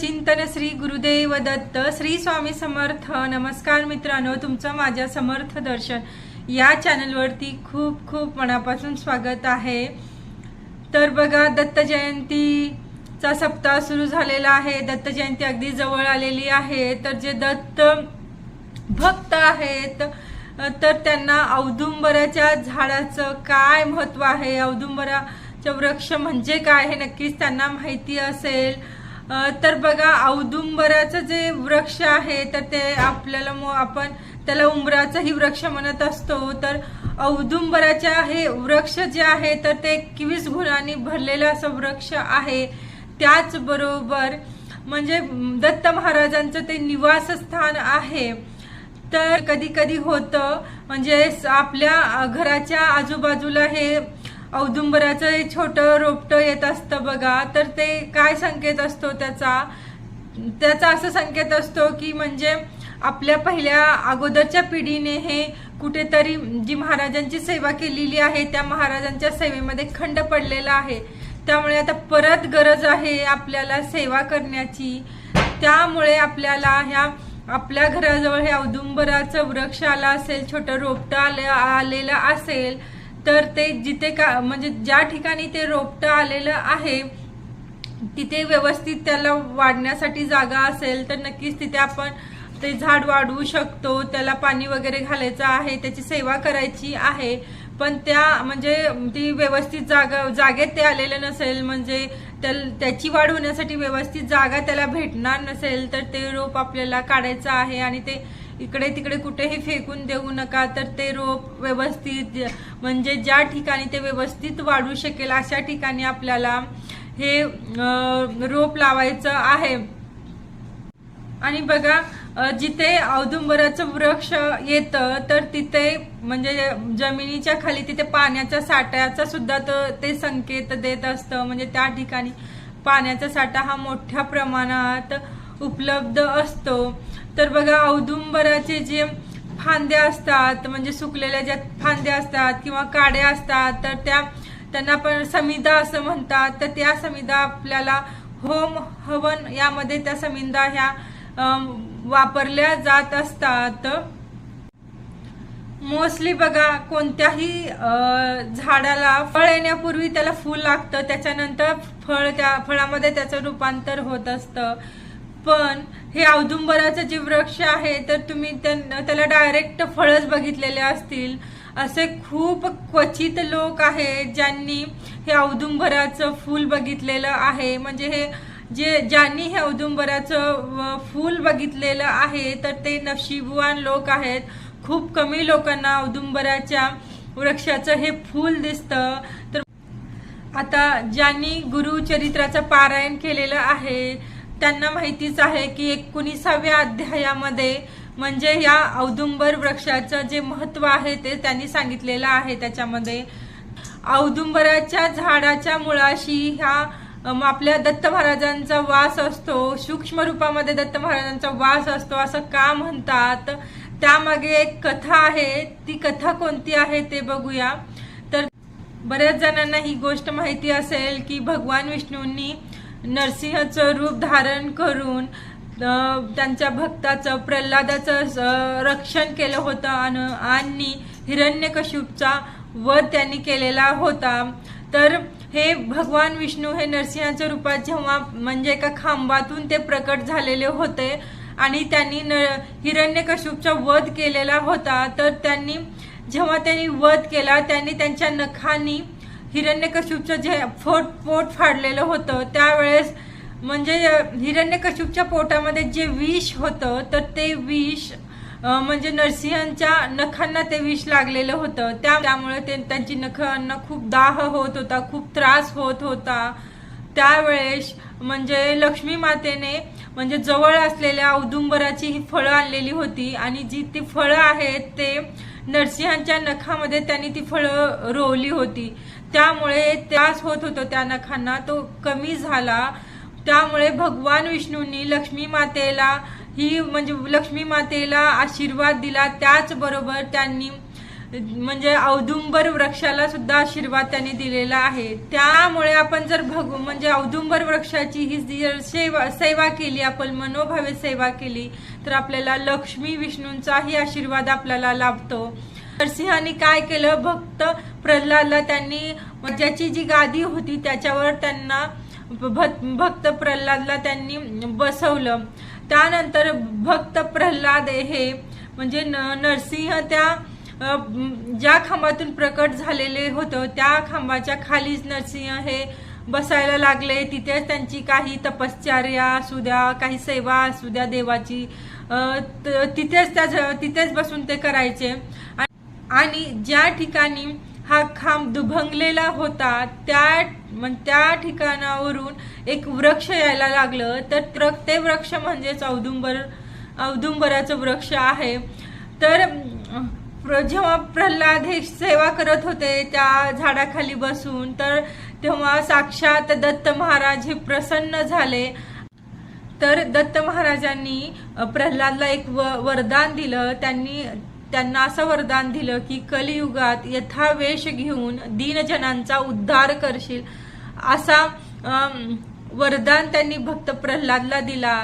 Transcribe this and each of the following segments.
चिंतन श्री गुरुदेव दत्त श्री स्वामी समर्थ. नमस्कार मित्रांनो तुमचं माझ्या समर्थ दर्शन या चॅनलवरती खूप खूप मनापासून स्वागत आहे. तर बघा दत्त जयंतीचा सप्ताह सुरू झालेला आहे. दत्त जयंती अगदी जवळ आलेली आहे. तर जे दत्त भक्त आहेत तर त्यांना औदुंबराच्या झाडाचं काय महत्त्व आहे? औदुंबराचं वृक्ष म्हणजे काय हे नक्कीच त्यांना माहिती असेल. तर बघा औदुंबराचं जे वृक्ष आहे तर ते आपल्याला आपण त्याला उंबराचाही वृक्ष म्हणत असतो. तर औदुंबराच्या हे वृक्ष जे आहे तर ते एकवीस गुणांनी भरलेलं असं वृक्ष आहे. त्याचबरोबर म्हणजे दत्त महाराजांचं ते निवासस्थान आहे. तर कधी कधी होतं म्हणजे स- आपल्या घराच्या आजूबाजूला हे औदुंबराचं हे छोटं रोपटं येत असतं बघा. तर ते काय संकेत असतो त्याचा? त्याचा असं संकेत असतो की म्हणजे आपल्या पहिल्या अगोदरच्या पिढीने हे कुठेतरी जी महाराजांची सेवा केलेली आहे त्या महाराजांच्या सेवेमध्ये खंड पडलेला आहे. त्यामुळे आता परत गरज आहे आपल्याला सेवा करण्याची. त्यामुळे आपल्याला ह्या आपल्या घराजवळ हे औदुंबराचं वृक्ष आला असेल छोटं रोपटं आलं आलेलं असेल तर ते जिथे का म्हणजे ज्या ठिकाणी ते रोपटं आलेलं आहे तिथे व्यवस्थित त्याला वाढण्यासाठी जागा असेल तर नक्कीच तिथे आपण ते झाड वाढवू शकतो त्याला पाणी वगैरे घालायचं आहे त्याची सेवा करायची आहे. पण त्या म्हणजे ती व्यवस्थित जागा जागेत ते आलेलं नसेल म्हणजे त्याची वाढ होण्यासाठी व्यवस्थित जागा त्याला भेटणार नसेल तर ते रोप आपल्याला काढायचं आहे आणि ते इकडे तिकडे कुठेही फेकून देऊ नका. तर ते रोप व्यवस्थित म्हणजे ज्या ठिकाणी ते व्यवस्थित वाढू शकेल अशा ठिकाणी आपल्याला हे रोप लावायचं आहे. आणि बघा जिथे औदुंबराचं वृक्ष येतं तर तिथे म्हणजे जमिनीच्या खाली तिथे पाण्याच्या साठ्याचा सुद्धा तर ते संकेत देत असतं. म्हणजे त्या ठिकाणी पाण्याचा साठा हा मोठ्या प्रमाणात उपलब्ध असतो. तर बघा औदुंबराचे जे फांद्या असतात म्हणजे सुकलेल्या ज्या फांद्या असतात किंवा काड्या असतात तर त्या त्यांना पण समिधा असं म्हणतात. तर त्या समिधा आपल्याला होम हवन यामध्ये त्या समिधा ह्या वापरल्या जात असतात. मोस्टली बघा कोणत्याही झाडाला फळ येण्यापूर्वी त्याला फूल लागतं. त्याच्यानंतर फळ त्या फळामध्ये त्याचं रूपांतर होत असतं. पण हे औदुंबराचं जे वृक्ष आहे तर तुम्ही त्याला डायरेक्ट फळच बघितलेले असतील. असे खूप क्वचित लोक आहेत ज्यांनी हे औदुंबराचं फूल बघितलेलं आहे. म्हणजे हे जे ज्यांनी हे औदुंबराचं फूल बघितलेलं आहे तर ते नशिबवान लोक आहेत. खूप कमी लोकांना औदुंबराच्या वृक्षाचं हे फूल दिसतं. तर आता ज्यांनी गुरुचरित्राचं पारायण केलेलं आहे त्यांना माहितीच आहे की एकोणीसाव्या अध्यायामध्ये म्हणजे या औदुंबर वृक्षाचं जे महत्त्व आहे ते त्यांनी सांगितलेलं आहे त्याच्यामध्ये. औदुंबराच्या झाडाच्या मुळाशी ह्या आपल्या दत्त महाराजांचा वास असतो सूक्ष्म रूपामध्ये दत्त महाराजांचा वास असतो असं का म्हणतात? त्यामागे एक कथा आहे ती कथा कोणती आहे ते बघूया. तर बऱ्याच जणांना ही गोष्ट माहिती असेल की भगवान विष्णूंनी नरसिंहचं रूप धारण करून त्यांच्या भक्ताचं प्रल्हादाचं रक्षण केलं होतं आणि हिरण्यकश्यूपचा वध त्यांनी केलेला होता. तर हे भगवान विष्णू हे नरसिंहाच्या रूपात जेव्हा म्हणजे एका खांबातून ते प्रकट झालेले होते आणि त्यांनी न हिरण्यकश्यूपचा वध केलेला होता तर त्यांनी जेव्हा त्यांनी वध केला त्यांनी त्यांच्या नखांनी हिरण्यकशिपचं जे फोट पोट फाडलेलं होतं त्यावेळेस म्हणजे हिरण्यकशिपच्या पोटामध्ये जे विष होतं तर ते विष म्हणजे नरसिंहांच्या नखांना ते विष लागलेलं होतं. त्या त्यामुळे ते त्यांची नखांना खूप दाह होत होता खूप त्रास होत होता. त्यावेळेस म्हणजे लक्ष्मी मातेने म्हणजे जवळ असलेल्या औदुंबराची ही फळं आणलेली होती आणि जी ती फळं आहेत ते नरसिंहांच्या नखामध्ये त्यांनी ती फळं रोवली होती. त्यामुळे त्रास होत होतो त्या नखांना. तो कमी झाला. त्यामुळे भगवान विष्णूंनी लक्ष्मी मातेला ही म्हणजे लक्ष्मी मातेला आशीर्वाद दिला. त्याचबरोबर त्यांनी म्हणजे औदुंबर वृक्षाला सुद्धा आशीर्वाद त्यांनी दिलेला आहे. त्यामुळे आपण जर भग म्हणजे औदुंबर वृक्षाची ही जर सेवा सेवा केली आपण मनोभावे सेवा केली तर आपल्याला लक्ष्मी विष्णूंचाही आशीर्वाद आपल्याला लाभतो. नरसिंहांनी काय केलं? भक्त प्रल्हादला त्यांनी ज्याची जी गादी होती त्याच्यावर त्यांना भक्त भक्त प्रल्हादला त्यांनी बसवलं. त्यानंतर भक्त प्रल्हाद हे म्हणजे न- नरसिंह त्या ज्या खांबातून प्रकट झालेले होतं त्या खांबाच्या खालीच नरसिंह हे बसायला लागले. तिथेच त्यांची काही तपश्चर्या असू द्या काही सेवा असू द्या देवाची तिथेच त्या तिथेच बसून ते करायचे. आणि ज्या ठिकाणी हा खांब दुभंगलेला होता त्या त्या ठिकाणावरून एक वृक्ष यायला लागलं. तर प्र- ते वृक्ष म्हणजेच औदुंबर औदुंबराचं वृक्ष आहे. तर जेव्हा प्रल्हाद हे सेवा करत होते त्या झाडाखाली बसून तर तेव्हा साक्षात दत्त महाराज हे प्रसन्न झाले. तर दत्त महाराजांनी प्रल्हादला एक व- वरदान दिलं. त्यांनी त्यांना असं वरदान दिलं की कलियुगात यथावेश घेऊन दीनजनांचा उद्धार करशील. असा वरदान त्यांनी भक्त प्रल्हादला दिला.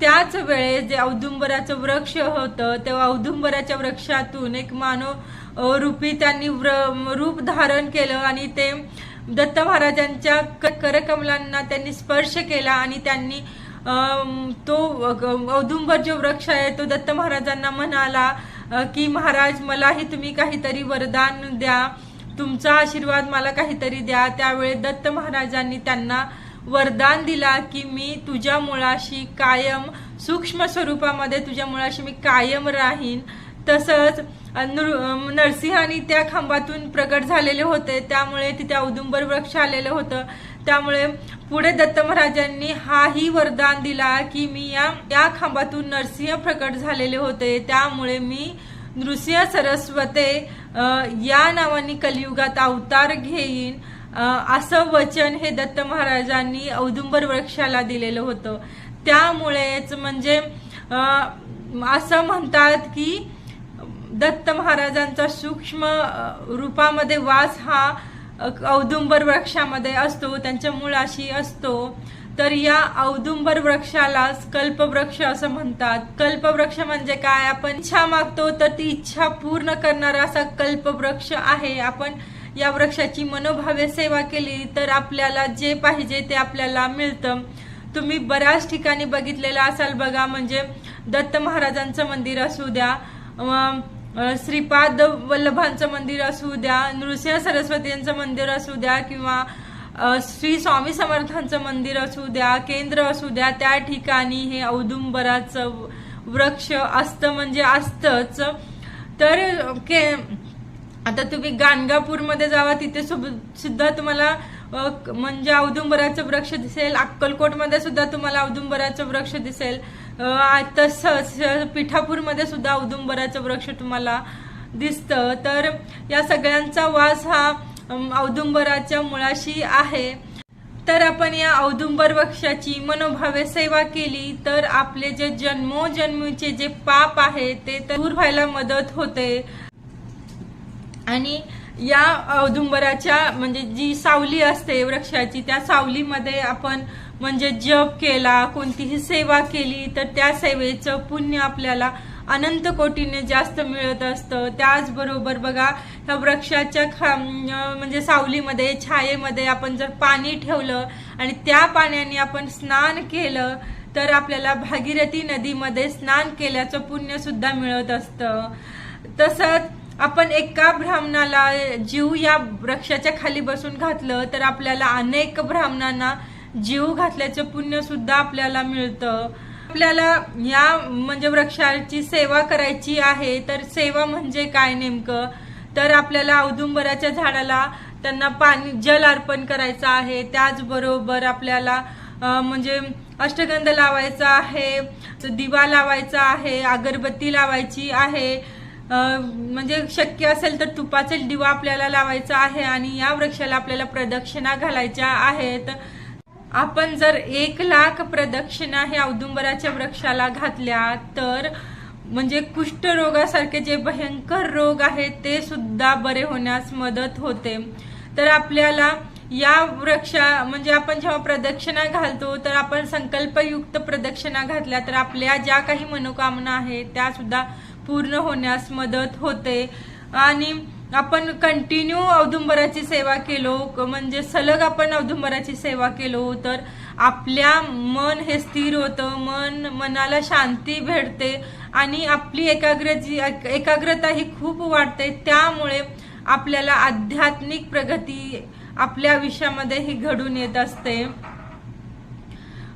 त्याच वेळेस जे औदुंबराचं वृक्ष होतं तेव्हा औदुंबराच्या वृक्षातून एक मानव रूपी त्यांनी व्र- रूप धारण केलं आणि ते दत्त महाराजांच्या क- करकमलांना त्यांनी स्पर्श केला आणि त्यांनी तो औदुंबर जो वृक्ष आहे तो दत्त महाराजांना म्हणाला की महाराज मलाही तुम्ही काहीतरी वरदान द्या. तुमचा आशीर्वाद मला काहीतरी द्या. त्यावेळी दत्त महाराजांनी त्यांना वरदान दिला की मी तुझ्या मुळाशी कायम सूक्ष्म स्वरूपामध्ये तुझ्या मुळाशी मी कायम राहीन. तसंच नृ- नरसिंहानी त्या खांबातून प्रकट झालेले होते. त्यामुळे तिथे औदुंबर वृक्ष आलेलं होतं. त्यामुळे पुढे दत्त महाराजांनी हाही वरदान दिला की मी या या खांबातून नरसिंह प्रकट झालेले होते. त्यामुळे मी नृसिंह सरस्वते या नावाने कलियुगात अवतार घेईन. असं वचन हे दत्त महाराजांनी औदुंबर वृक्षाला दिलेलं होतं. त्यामुळेच म्हणजे असं म्हणतात की दत्त महाराजांचा सूक्ष्म रूपामध्ये वास हा औदुंबर वृक्षामध्ये असतो त्यांच्या मुळाशी असतो तर या औदुंबर वृक्षालाच कल्पवृक्ष असं म्हणतात. कल्पवृक्ष म्हणजे काय? आपण इच्छा मागतो तर ती इच्छा पूर्ण करणारा असा कल्पवृक्ष आहे. आपण या वृक्षाची मनोभावे सेवा केली तर आपल्याला जे पाहिजे ते आपल्याला मिळतं. तुम्ही बऱ्याच ठिकाणी बघितलेलं असाल बघा म्हणजे दत्त महाराजांचं मंदिर असू द्या श्रीपाद वल्लभांचं मंदिर असू द्या नृसिंह सरस्वती यांचं मंदिर असू द्या किंवा श्री स्वामी समर्थांचं मंदिर असू द्या केंद्र असू द्या त्या ठिकाणी हे औदुंबराचं वृक्ष असतं म्हणजे असतंच. तर के आता तुम्ही गाणगापूरमध्ये जावा तिथे सुद्धा तुम्हाला म्हणजे औदुंबराचं वृक्ष दिसेल. अक्कलकोटमध्ये सुद्धा तुम्हाला औदुंबराचं वृक्ष दिसेल. तसंच पिठापूरमध्ये सुद्धा औदुंबराचं वृक्ष तुम्हाला दिसतं. तर या सगळ्यांचा वास हा औदुंबराच्या मुळाशी आहे. तर आपण या औदुंबर वृक्षाची मनोभावे सेवा केली तर आपले जे जन्मोजन्मीचे जे पाप आहे ते तर दूर व्हायला मदत होते. आणि या औदुंबराच्या म्हणजे जी सावली असते वृक्षाची त्या सावलीमध्ये आपण म्हणजे जप केला कोणतीही सेवा केली तर त्या सेवेचं पुण्य आपल्याला अनंत कोटीने जास्त मिळत असतं. त्याचबरोबर बघा ह्या वृक्षाच्या खा म्हणजे सावलीमध्ये छायेमध्ये आपण जर पाणी ठेवलं आणि त्या पाण्याने आपण स्नान केलं तर आपल्याला भागीरथी नदीमध्ये स्नान केल्याचं पुण्यसुद्धा मिळत असतं. तसंच आपण एका ब्राह्मणाला जीव या वृक्षाच्या खाली बसून घातलं तर आपल्याला अनेक ब्राह्मणांना जीव घातल्याचं पुण्य सुद्धा आपल्याला मिळतं. आपल्याला या म्हणजे वृक्षाची सेवा करायची आहे तर सेवा म्हणजे काय नेमकं? तर आपल्याला औदुंबराच्या झाडाला त्यांना पाणी जल अर्पण करायचं आहे. त्याचबरोबर आपल्याला म्हणजे अष्टगंध लावायचा आहे दिवा लावायचा आहे अगरबत्ती लावायची आहे. म्हणजे शक्य असेल तर तुपाचा दिवा आपल्याला लावायचा आहे आणि या वृक्षाला आपल्याला प्रदक्षिणा घालायच्या आहेत. आपण जर एक लाख प्रदक्षिणा हे औदुंबराच्या वृक्षाला घातल्या तर म्हणजे कुष्ठरोगासारखे जे भयंकर रोग आहेत ते सुद्धा बरे होण्यास मदत होते. तर आपल्याला या वृक्षा म्हणजे आपण जेव्हा प्रदक्षिणा घालतो तर आपण संकल्पयुक्त प्रदक्षिणा घातल्या तर आपल्या ज्या काही मनोकामना आहेत त्या सुद्धा पूर्ण होण्यास मदत होते. आणि आपण कंटिन्यू औदुंबराची सेवा केलो म्हणजे सलग आपण औदुंबराची सेवा केलो तर आपल्या मन हे स्थिर होतं मन मनाला शांती भेटते आणि आपली एकाग्रजी एकाग्रता ही खूप वाढते. त्यामुळे आपल्याला आध्यात्मिक प्रगती आपल्या आयुष्यामध्ये ही घडून येत असते.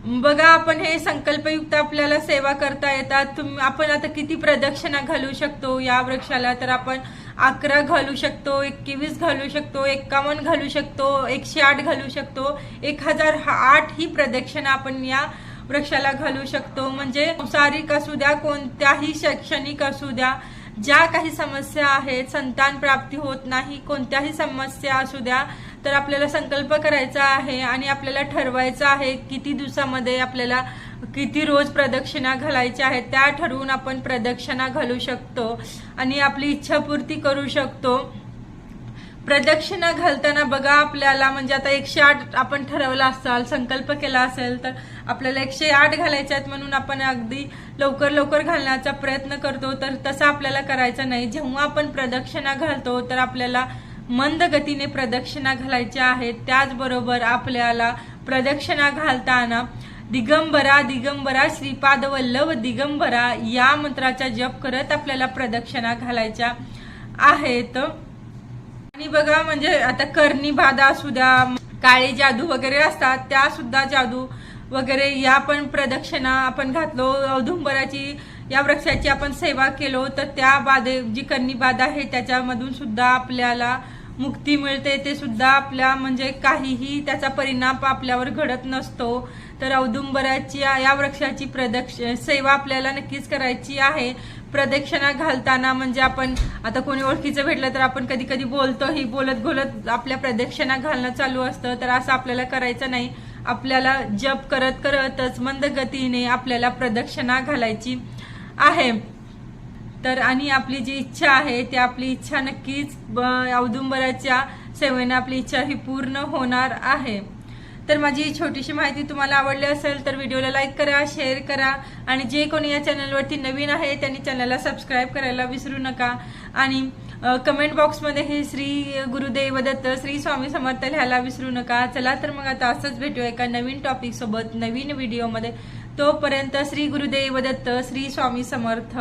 बघा आपण हे संकल्पयुक्त आपल्याला सेवा करता येतात. तुम्ही आपण आता किती प्रदक्षिणा घालू शकतो या वृक्षाला तर आपण अकरा घालू शकतो एकवीस घालू शकतो एक्कावन्न घालू शकतो एकशे आठ घालू शकतो. एक हजार आठ ही प्रदक्षिणा आपण या वृक्षाला घालू शकतो. म्हणजे संसारिक असू द्या कोणत्याही शैक्षणिक असू द्या ज्या काही समस्या आहेत संतान प्राप्ती होत नाही कोणत्याही समस्या असू द्या तर आपल्याला संकल्प करायचा आहे आणि आपल्याला ठरवायचं आहे किती दिवसामध्ये आपल्याला किती रोज प्रदक्षिणा घालायच्या आहेत त्या ठरवून आपण प्रदक्षिणा घालू शकतो आणि आपली इच्छापूर्ती करू शकतो. प्रदक्षिणा घालताना बघा आपल्याला म्हणजे आता एकशे आठ आपण ठरवला असाल संकल्प केला असेल तर आपल्याला एकशे आठ घालायचे आहेत म्हणून आपण अगदी लवकर लवकर घालण्याचा प्रयत्न करतो तर तसं आपल्याला करायचं नाही. जेव्हा आपण प्रदक्षिणा घालतो तर आपल्याला मंद गतीने प्रदक्षिणा घालायच्या आहेत. त्याचबरोबर आपल्याला प्रदक्षिणा घालताना दिगंबरा दिगंबरा श्रीपाद वल्लभ दिगंबरा या मंत्राचा जप करत आपल्याला प्रदक्षिणा घालायच्या आहेत. आणि बघा म्हणजे आता करणी बाधा असू द्या काळी जादू वगैरे असतात त्या सुद्धा जादू वगैरे या पण प्रदक्षिणा आपण घातलो. औदुंबराची या वृक्षाची आपण सेवा केलो तर त्या बाधे जी करणी बाधा आहे त्याच्यामधून सुद्धा आपल्याला मुक्ती मिळते ते सुद्धा आपल्या म्हणजे काहीही त्याचा परिणाम आपल्यावर घडत नसतो. तर औदुंबराची या वृक्षाची प्रदक्ष सेवा आपल्याला नक्कीच करायची आहे. प्रदक्षिणा घालताना म्हणजे आपण आता कोणी ओळखीचं भेटलं तर आपण कधी कधी बोलतो ही बोलत बोलत आपल्या प्रदक्षिणा घालणं चालू असतं. तर असं आपल्याला करायचं नाही. आपल्याला जप करत करतच मंद गतीने आपल्याला प्रदक्षिणा घालायची आहे. तर आणि आपली जी इच्छा आहे ती आपली इच्छा नक्कीच ब- औदुंबराच्या सेवेने आपली इच्छा ही पूर्ण होणार आहे. तर माझी ही छोटीशी माहिती तुम्हाला आवडली असेल तर व्हिडिओला लाईक करा शेअर करा आणि जे कोणी या चॅनलवरती नवीन आहे त्यांनी चॅनलला सबस्क्राईब करायला विसरू नका. आणि कमेंट बॉक्समध्ये हे श्री गुरुदेव दत्त श्री स्वामी समर्थ लिहायला विसरू नका. चला तर मग आता असंच भेटूया एका नवीन टॉपिकसोबत नवीन व्हिडिओमध्ये तोपर्यंत श्री गुरुदेव दत्त श्री स्वामी समर्थ.